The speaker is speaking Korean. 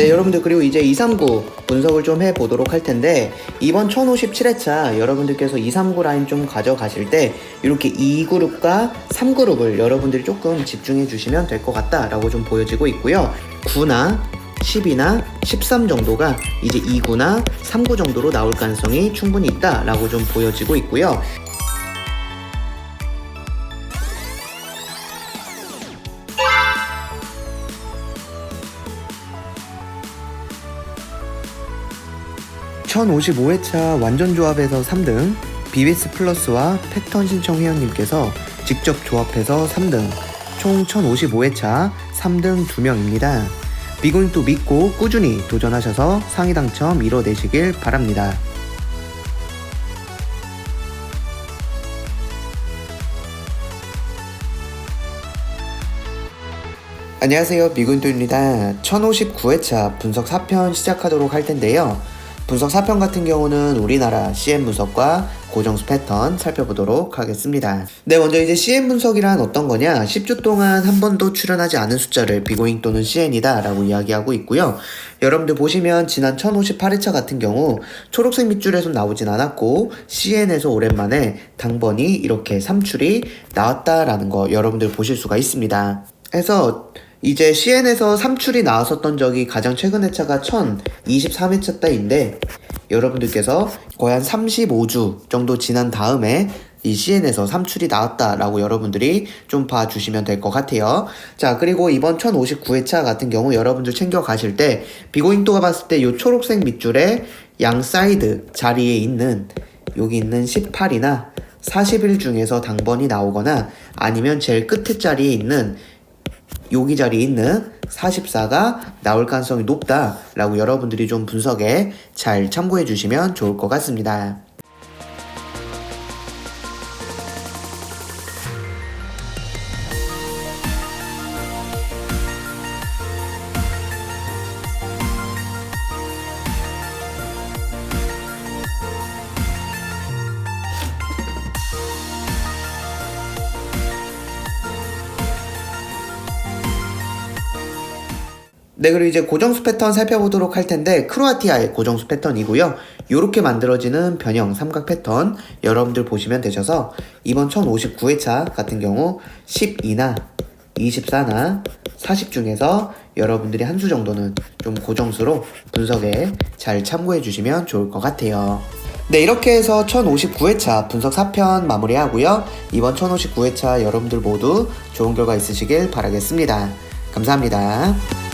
네, 여러분들 그리고 이제 239 분석을 좀 해보도록 할 텐데 이번 1057회차 여러분들께서 239 라인 좀 가져가실 때 이렇게 2그룹과 3그룹을 여러분들이 조금 집중해 주시면 될 것 같다라고 좀 보여지고 있고요. 9나 10이나 13 정도가 이제 2구나 3구 정도로 나올 가능성이 충분히 있다라고 좀 보여지고 있고요. (1055회차) 완전 조합에서 3등 BBS 플러스와 패턴 신청 회원님께서 직접 조합해서 3등 총 1055회차 3등 2명입니다. 비고잉도 믿고 꾸준히 도전하셔서 상위 당첨 이뤄내시길 바랍니다. 안녕하세요. 미군도입니다. 1059회차 분석 4편 시작하도록 할 텐데요. 분석 4편 같은 경우는 우리나라 CM 분석과 고정수 패턴 살펴보도록 하겠습니다. 네, 먼저 이제 CM 분석이란 어떤 거냐? 10주 동안 한 번도 출연하지 않은 숫자를 비고잉 또는 CN이다 라고 이야기하고 있고요. 여러분들 보시면 지난 1058회차 같은 경우 초록색 밑줄에서 나오진 않았고 CN에서 오랜만에 당번이 이렇게 3출이 나왔다라는 거 여러분들 보실 수가 있습니다. 해서 이제 CN에서 3출이 나왔었던 적이 가장 최근 회차가 1023회차 때인데 여러분들께서 거의 한 35주 정도 지난 다음에 이 CN에서 3출이 나왔다라고 여러분들이 좀 봐주시면 될 것 같아요. 자, 그리고 이번 1059회차 같은 경우 여러분들 챙겨가실 때 비고잉도가 봤을 때 이 초록색 밑줄에 양 사이드 자리에 있는 여기 있는 18이나 40일 중에서 당번이 나오거나 아니면 제일 끝에 자리에 있는 여기 자리에 있는 44가 나올 가능성이 높다라고 여러분들이 좀 분석에 잘 참고해 주시면 좋을 것 같습니다. 네, 그리고 이제 고정수 패턴 살펴보도록 할 텐데, 크로아티아의 고정수 패턴이고요. 이렇게 만들어지는 변형 삼각 패턴 여러분들 보시면 되셔서, 이번 1059회차 같은 경우 12나 24나 40 중에서 여러분들이 한 수 정도는 좀 고정수로 분석에 잘 참고해 주시면 좋을 것 같아요. 네, 이렇게 해서 1059회차 분석 4편 마무리하고요. 이번 1059회차 여러분들 모두 좋은 결과 있으시길 바라겠습니다. 감사합니다.